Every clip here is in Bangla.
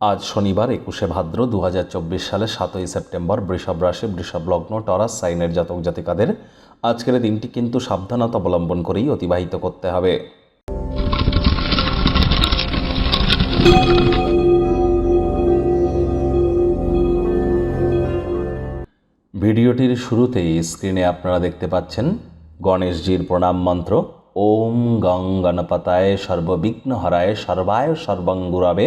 আজ শনিবার একুশে ভাদ্র দু সালের সাতই সেপ্টেম্বর বৃষভ রাশি, বৃষভ লগ্ন, টরাস, সাইনের জাতক জাতিকাদের আজকের দিনটি কিন্তু সাবধানতা অবলম্বন করেই অতিবাহিত করতে হবে। ভিডিওটির শুরুতেই স্ক্রিনে আপনারা দেখতে পাচ্ছেন গণেশজির প্রণাম মন্ত্র, ওম গং সর্ববিঘ্ন হরায় সর্বায় সর্বঙ্গুরাবে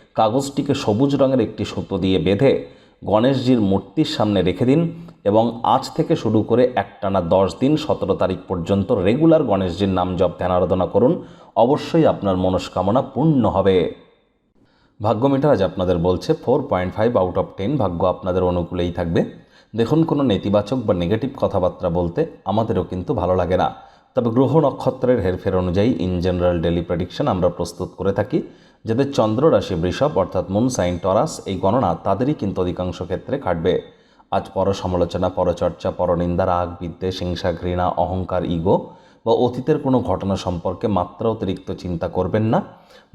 কাগজটিকে সবুজ রঙের একটি সুতো দিয়ে বেঁধে গণেশজির মূর্তির সামনে রেখে দিন এবং আজ থেকে শুরু করে একটানা দশ দিন সতেরো তারিখ পর্যন্ত রেগুলার গণেশজির নাম জপ, ধ্যান, আরাধনা করুন। অবশ্যই আপনার মনস্কামনা পূর্ণ হবে। ভাগ্য মিটার আজ আপনাদের বলছে four point five out of ten ভাগ্য আপনাদের অনুকূলেই থাকবে। দেখুন কোনো নেতিবাচক বা নেগেটিভ কথাবার্তা বলতে আমাদেরও কিন্তু ভালো লাগে না। তবে গ্রহ নক্ষত্রের হেরফের অনুযায়ী ইন জেনারেল ডেলি প্রেডিকশন আমরা প্রস্তুত করে থাকি। যাদের চন্দ্র রাশি বৃষভ, অর্থাৎ মুন সাইন টরাস এই গণনা তাদেরই কিন্তু অধিকাংশ ক্ষেত্রে খাটবে। আজ পর সমালোচনা পরচর্চা, পরনিন্দা, রাগ, বিদ্বেষ, হিংসা, ঘৃণা, অহংকার, ইগো বা অতীতের কোনো ঘটনা সম্পর্কে মাত্রা অতিরিক্ত চিন্তা করবেন না।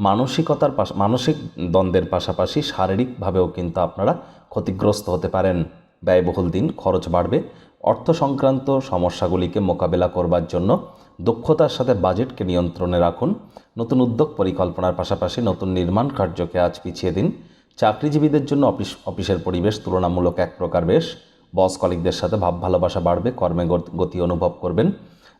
মানসিকতার মানসিক দ্বন্দ্বের পাশাপাশি শারীরিকভাবেও কিন্তু আপনারা ক্ষতিগ্রস্ত হতে পারেন। ব্যয়বহুল দিন, খরচ বাড়বে। অর্থ সংক্রান্ত সমস্যাগুলিকে মোকাবেলা করবার জন্য দক্ষতার সাথে বাজেটকে নিয়ন্ত্রণে রাখুন। নতুন উদ্যোগ পরিকল্পনার পাশাপাশি নতুন নির্মাণ কার্যকে আজ পিছিয়ে দিন। চাকরিজীবীদের জন্য অফিস, অফিসের পরিবেশ তুলনামূলক এক প্রকার বেশ। বস কলিকদের সাথে ভাব ভালোবাসা বাড়বে, কর্মে গত- অনুভব করবেন।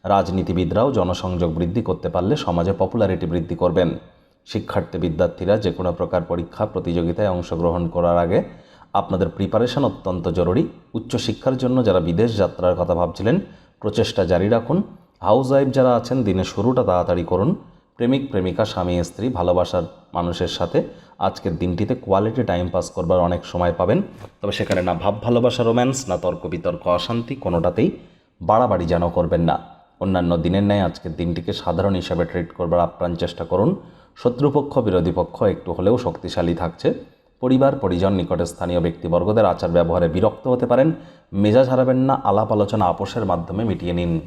রাজনীতিবিদরাও জনসংযোগ বৃদ্ধি করতে পারলে সমাজে পপুলারিটি বৃদ্ধি করবেন। শিক্ষার্থী, বিদ্যার্থীরা যে কোনো প্রকার পরীক্ষা, প্রতিযোগিতায় অংশগ্রহণ করার আগে আপনাদের প্রিপারেশন অত্যন্ত জরুরি। উচ্চশিক্ষার জন্য যারা বিদেশ যাত্রার কথা ভাবছিলেন, প্রচেষ্টা জারি রাখুন। হাউস ওয়াইফ যারা আছেন, দিনের শুরুটা তাড়াতাড়ি করুন। প্রেমিক, প্রেমিকা, স্বামী, স্ত্রী, ভালোবাসার মানুষের সাথে আজকের দিনটিতে কোয়ালিটি টাইম পাস করবার অনেক সময় পাবেন। তবে সেখানে না ভাব ভালোবাসা রোম্যান্স না তর্ক বিতর্ক অশান্তি কোনোটাতেই বাড়াবাড়ি যেন করবেন না। অন্যান্য দিনের ন্যায় আজকের দিনটিকে সাধারণ হিসাবে ট্রিট করবার আপ্রাণ চেষ্টা করুন। শত্রুপক্ষ, বিরোধী পক্ষ একটু হলেও শক্তিশালী থাকছে। পরিবার, পরিজন, নিকটে স্থানীয় ব্যক্তিবর্গদের আচার ব্যবহারে বিরক্ত হতে পারেন। মেজাজ হারাবেন না আলাপ আলোচনা আপোষের মাধ্যমে মিটিয়ে নিন।